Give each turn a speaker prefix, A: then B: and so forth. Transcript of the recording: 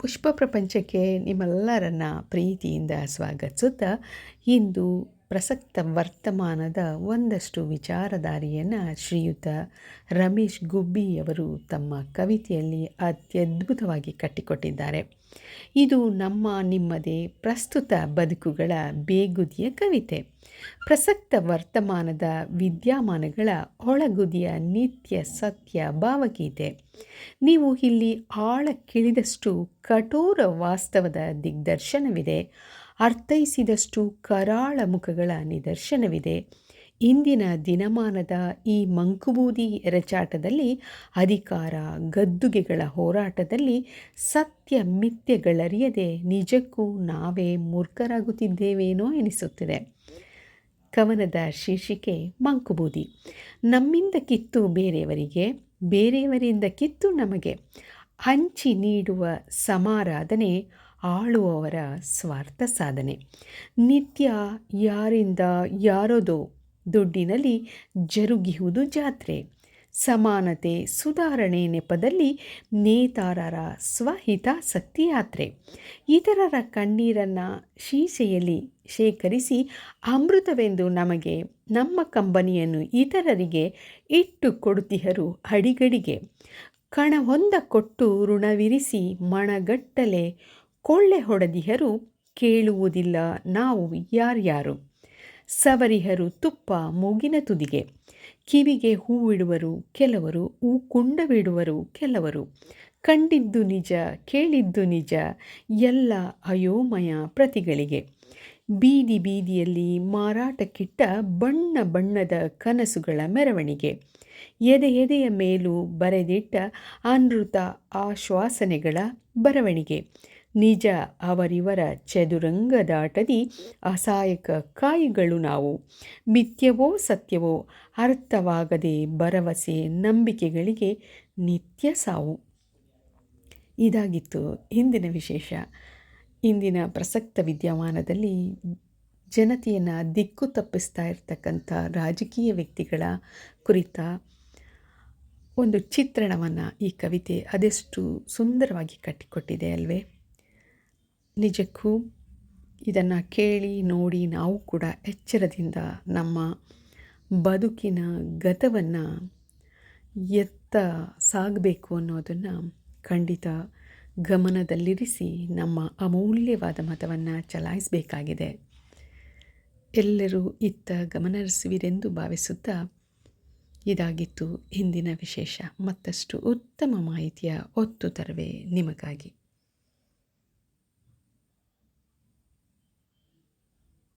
A: ಪುಷ್ಪ ಪ್ರಪಂಚಕ್ಕೆ ನಿಮ್ಮೆಲ್ಲರನ್ನ ಪ್ರೀತಿಯಿಂದ ಸ್ವಾಗತಿಸುತ್ತಾ ಇಂದು ಪ್ರಸಕ್ತ ವರ್ತಮಾನದ ಒಂದಷ್ಟು ವಿಚಾರಧಾರಿಯನ್ನು ಶ್ರೀಯುತ ರಮೇಶ್ ಗುಬ್ಬಿಯವರು ತಮ್ಮ ಕವಿತೆಯಲ್ಲಿ ಅತ್ಯದ್ಭುತವಾಗಿ ಕಟ್ಟಿಕೊಟ್ಟಿದ್ದಾರೆ. ಇದು ನಮ್ಮ ನಿಮ್ಮದೇ ಪ್ರಸ್ತುತ ಬದುಕುಗಳ ಬೇಗುದಿಯ ಕವಿತೆ. ಪ್ರಸಕ್ತ ವರ್ತಮಾನದ ವಿದ್ಯಮಾನಗಳ ಒಳಗುದಿಯ ನಿತ್ಯ ಸತ್ಯ ಭಾವಗೀತೆ. ನೀವು ಇಲ್ಲಿ ಆಳಕ್ಕಿಳಿದಷ್ಟು ಕಠೋರ ವಾಸ್ತವದ ದಿಗ್ದರ್ಶನವಿದೆ. ಅರ್ಥೈಸಿದಷ್ಟು ಕರಾಳ ಮುಖಗಳ ನಿದರ್ಶನವಿದೆ. ಇಂದಿನ ದಿನಮಾನದ ಈ ಮಂಕುಬೂದಿ ರಚಾಟದಲ್ಲಿ ಅಧಿಕಾರ ಗದ್ದುಗೆಗಳ ಹೋರಾಟದಲ್ಲಿ ಸತ್ಯ ಮಿಥ್ಯಗಳರಿಯದೆ ನಿಜಕ್ಕೂ ನಾವೇ ಮೂರ್ಖರಾಗುತ್ತಿದ್ದೇವೇನೋ ಎನಿಸುತ್ತಿದೆ. ಕವನದ ಶೀರ್ಷಿಕೆ ಮಂಕುಬೂದಿ. ನಮ್ಮಿಂದ ಕಿತ್ತು ಬೇರೆಯವರಿಗೆ, ಬೇರೆಯವರಿಂದ ಕಿತ್ತು ನಮಗೆ. ಹಂಚಿ ನೀಡುವ ಸಮಾರಾಧನೆ ಆಳುವವರ ಸ್ವಾರ್ಥ ಸಾಧನೆ. ನಿತ್ಯ ಯಾರಿಂದ ಯಾರೋದೋ ದುಡ್ಡಿನಲ್ಲಿ ಜರುಗಿಹುದು ಜಾತ್ರೆ. ಸಮಾನತೆ ಸುಧಾರಣೆ ನೆಪದಲ್ಲಿ ನೇತಾರರ ಸ್ವಹಿತಾಸಕ್ತಿ ಯಾತ್ರೆ ಇತರರ ಕಣ್ಣೀರನ್ನು ಶೀಸೆಯಲ್ಲಿ ಶೇಖರಿಸಿ ಅಮೃತವೆಂದು ನಮಗೆ ನಮ್ಮ ಕಂಬನಿಯನ್ನು ಇತರರಿಗೆ ಇಟ್ಟು ಕೊಡುತ್ತಿಹರು ಅಡಿಗಡಿಗೆ. ಕಣವೊಂದ ಕೊಟ್ಟು ಋಣವಿರಿಸಿ ಮಣಗಟ್ಟಲೆ ಕೊಳ್ಳೆ ಹೊಡೆದಿಹರು ಕೇಳುವುದಿಲ್ಲ ನಾವು ಯಾರ್ಯಾರು? ಸವರಿಹರು ತುಪ್ಪ ಮೂಗಿನ ತುದಿಗೆ. ಕಿವಿಗೆ ಹೂವಿಡುವರು ಕೆಲವರು ಹೂ ಕುಂಡವಿಡುವರು ಕೆಲವರು. ಕಂಡಿದ್ದು ನಿಜ, ಕೇಳಿದ್ದು ನಿಜ, ಎಲ್ಲ ಅಯೋಮಯ ಪ್ರತಿಗಳಿಗೆ. ಬೀದಿ ಬೀದಿಯಲ್ಲಿ ಮಾರಾಟಕ್ಕಿಟ್ಟ ಬಣ್ಣ ಬಣ್ಣದ ಕನಸುಗಳ ಮೆರವಣಿಗೆ. ಎದೆ ಎದೆಯ ಮೇಲೂ ಬರೆದಿಟ್ಟ ಅನೃತ ಆಶ್ವಾಸನೆಗಳ ಬರವಣಿಗೆ. ನಿಜ, ಅವರಿವರ ಚದುರಂಗದಾಟದಿ ಅಸಹಾಯಕ ಕಾಯಿಗಳು ನಾವು. ಮಿಥ್ಯವೋ ಸತ್ಯವೋ, ಅರ್ಥವಾಗದೆ ಭರವಸೆ ನಂಬಿಕೆಗಳಿಗೆ ನಿತ್ಯ ಸಾವು. ಇದಾಗಿತ್ತು ಇಂದಿನ ವಿಶೇಷ. ಇಂದಿನ ಪ್ರಸಕ್ತ ವಿದ್ಯಮಾನದಲ್ಲಿ ಜನತೆಯನ್ನು ದಿಕ್ಕು ತಪ್ಪಿಸ್ತಾ ಇರ್ತಕ್ಕಂಥ ರಾಜಕೀಯ ವ್ಯಕ್ತಿಗಳ ಕುರಿತ ಒಂದು ಚಿತ್ರಣವನ್ನು ಈ ಕವಿತೆ ಅದೆಷ್ಟು ಸುಂದರವಾಗಿ ಕಟ್ಟಿಕೊಟ್ಟಿದೆ ಅಲ್ವೇ? ನಿಜಕ್ಕೂ ಇದನ್ನು ಕೇಳಿ ನೋಡಿ ನಾವು ಕೂಡ ಎಚ್ಚರದಿಂದ ನಮ್ಮ ಬದುಕಿನ ಗತವನ್ನು ಎತ್ತ ಸಾಗಬೇಕು ಅನ್ನೋದನ್ನು ಖಂಡಿತ ಗಮನದಲ್ಲಿರಿಸಿ ನಮ್ಮ ಅಮೂಲ್ಯವಾದ ಮತವನ್ನು ಚಲಾಯಿಸಬೇಕಾಗಿದೆ. ಎಲ್ಲರೂ ಇತ್ತ ಗಮನಹರಿಸುವಿರೆಂದು ಭಾವಿಸುತ್ತಾ ಇದಾಗಿತ್ತು ಇಂದಿನ ವಿಶೇಷ. ಮತ್ತಷ್ಟು ಉತ್ತಮ ಮಾಹಿತಿಯ ಒತ್ತು ತರವೇ ನಿಮಗಾಗಿ.